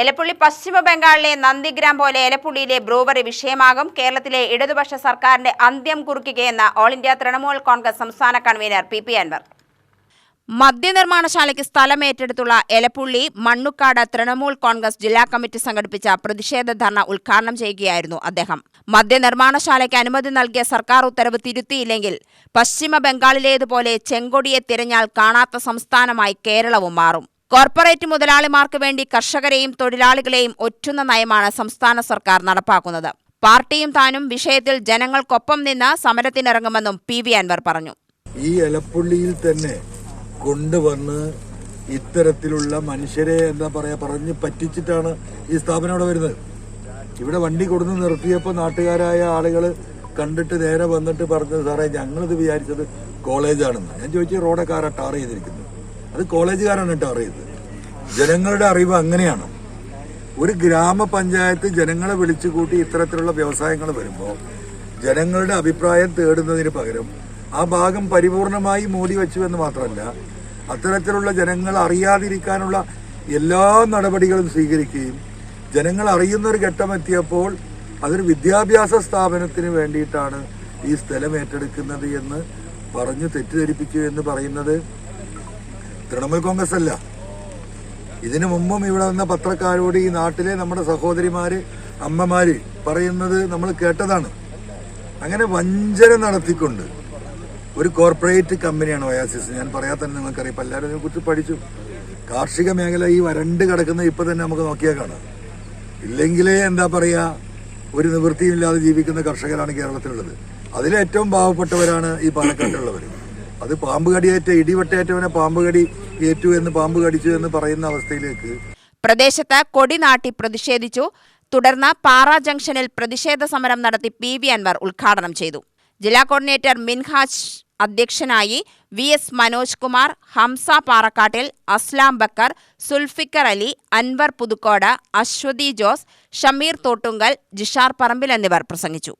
എലപ്പുള്ളി പശ്ചിമ ബംഗാളിലെ നന്ദിഗ്രാം പോലെ എലപ്പുള്ളിയിലെ ബ്രൂവറി വിഷയമാകും. കേരളത്തിലെ ഇടതുപക്ഷ സർക്കാരിന്റെ അന്ത്യം കുറിക്കുകയെന്ന ഓൾ ഇന്ത്യ തൃണമൂൽ കോൺഗ്രസ് സംസ്ഥാന കൺവീനർ പി പി അൻവർ. മദ്യനിർമ്മാണശാലയ്ക്ക് സ്ഥലം ഏറ്റെടുത്തുള്ള എലപ്പുള്ളി മണ്ണുക്കാട് തൃണമൂൽ കോൺഗ്രസ് ജില്ലാ കമ്മിറ്റി സംഘടിപ്പിച്ച പ്രതിഷേധ ധർണ ഉദ്ഘാടനം ചെയ്യുകയായിരുന്നു അദ്ദേഹം. മദ്യനിർമ്മാണശാലയ്ക്ക് അനുമതി നൽകിയ സർക്കാർ ഉത്തരവ് തിരുത്തിയില്ലെങ്കിൽ പശ്ചിമ ബംഗാളിലേതുപോലെ ചെങ്കൊടിയെ തിരഞ്ഞാൽ കാണാത്ത സംസ്ഥാനമായി കേരളവും മാറും. കോർപ്പറേറ്റ് മുതലാളിമാർക്ക് വേണ്ടി കർഷകരെയും തൊഴിലാളികളെയും ഒറ്റുന്ന നയമാണ് സംസ്ഥാന സർക്കാർ നടപ്പാക്കുന്നത്. പാർട്ടിയും താനും വിഷയത്തിൽ ജനങ്ങൾക്കൊപ്പം നിന്ന് സമരത്തിനിറങ്ങുമെന്നും പി വി അൻവർ പറഞ്ഞു. ഈ എലപ്പുള്ളിയിൽ തന്നെ കൊണ്ടുവന്ന് ഇത്തരത്തിലുള്ള മനുഷ്യരെ എന്താ പറയാ പറഞ്ഞ് പറ്റിച്ചിട്ടാണ് ഈ സ്ഥാപനം ഇവിടെ വരുന്നത്. ഇവിടെ വണ്ടി കൊടുന്ന് നിർത്തിയപ്പോൾ നാട്ടുകാരായ ആളുകൾ കണ്ടിട്ട് നേരെ വന്നിട്ട് പറഞ്ഞത് സാറേ ഞങ്ങളിത് വിചാരിച്ചത് കോളേജാണെന്ന്. ഞാൻ ചോദിച്ചു റോഡൊക്കെ ആരാ ടാർ ചെയ്തിരിക്കുന്നത്? അത് കോളേജുകാരാണ് കേട്ടോ അറിയുന്നത്. ജനങ്ങളുടെ അറിവ് അങ്ങനെയാണ്. ഒരു ഗ്രാമപഞ്ചായത്ത് ജനങ്ങളെ വിളിച്ചു കൂട്ടി ഇത്തരത്തിലുള്ള വ്യവസായങ്ങൾ വരുമ്പോൾ ജനങ്ങളുടെ അഭിപ്രായം തേടുന്നതിന് പകരം ആ ഭാഗം പരിപൂർണമായി മൂടി വെച്ചു എന്ന് മാത്രമല്ല അത്തരത്തിലുള്ള ജനങ്ങൾ അറിയാതിരിക്കാനുള്ള എല്ലാ നടപടികളും സ്വീകരിക്കുകയും ജനങ്ങൾ അറിയുന്ന ഒരു ഘട്ടം എത്തിയപ്പോൾ അതൊരു വിദ്യാഭ്യാസ സ്ഥാപനത്തിന് വേണ്ടിയിട്ടാണ് ഈ സ്ഥലം ഏറ്റെടുക്കുന്നത് എന്ന് പറഞ്ഞു തെറ്റിദ്ധരിപ്പിച്ചു എന്ന് പറയുന്നത് തൃണമൂൽ കോൺഗ്രസ് അല്ല. ഇതിനു മുമ്പും ഇവിടെ വന്ന പത്രക്കാരോട് ഈ നാട്ടിലെ നമ്മുടെ സഹോദരിമാര് അമ്മമാര് പറയുന്നത് നമ്മൾ കേട്ടതാണ്. അങ്ങനെ വഞ്ചന നടത്തിക്കൊണ്ട് ഒരു കോർപ്പറേറ്റ് കമ്പനിയാണ് ഒയാസിസ്. ഞാൻ പറയാത്ത തന്നെ നിങ്ങൾക്കറിയാം. ഇപ്പം എല്ലാവരും ഇതിനെക്കുറിച്ച് പഠിച്ചു. കാർഷിക മേഖല ഈ വരണ്ട് കിടക്കുന്ന ഇപ്പൊ തന്നെ നമുക്ക് നോക്കിയാൽ കാണാം. ഇല്ലെങ്കിലേ എന്താ പറയാ ഒരു നിവൃത്തിയില്ലാതെ ജീവിക്കുന്ന കർഷകരാണ് കേരളത്തിലുള്ളത്. അതിലേറ്റവും പാവപ്പെട്ടവരാണ് ഈ പാലക്കാട്ടുള്ളവർ അത് പാമ്പ് കടിയേറ്റ ഇടിവെട്ടേറ്റവനെ പാമ്പ് കടി ഏറ്റു എന്ന് പാമ്പ് കടിച്ചു എന്ന് പറയുന്ന അവസ്ഥയിലേക്ക്. പ്രദേശത്ത് കൊടി നാട്ടി പ്രതിഷേധിച്ചു. തുടർന്ന് പാറ ജംഗ്ഷനിൽ പ്രതിഷേധ സമരം നടത്തി പി വി അൻവർ ഉദ്ഘാടനം ചെയ്തു. ജില്ലാ കോർഡിനേറ്റർ മിൻഹാജ് അധ്യക്ഷനായി വി എസ് മനോജ് കുമാർ ഹംസ പാറക്കാട്ടിൽ അസ്ലാം ബക്കർ സുൽഫിക്കർ അലി അൻവർ പുതുക്കോട് അശ്വതി ജോസ് ഷമീർ തോട്ടുങ്കൽ ജിഷാർ പറമ്പിൽ എന്നിവർ പ്രസംഗിച്ചു.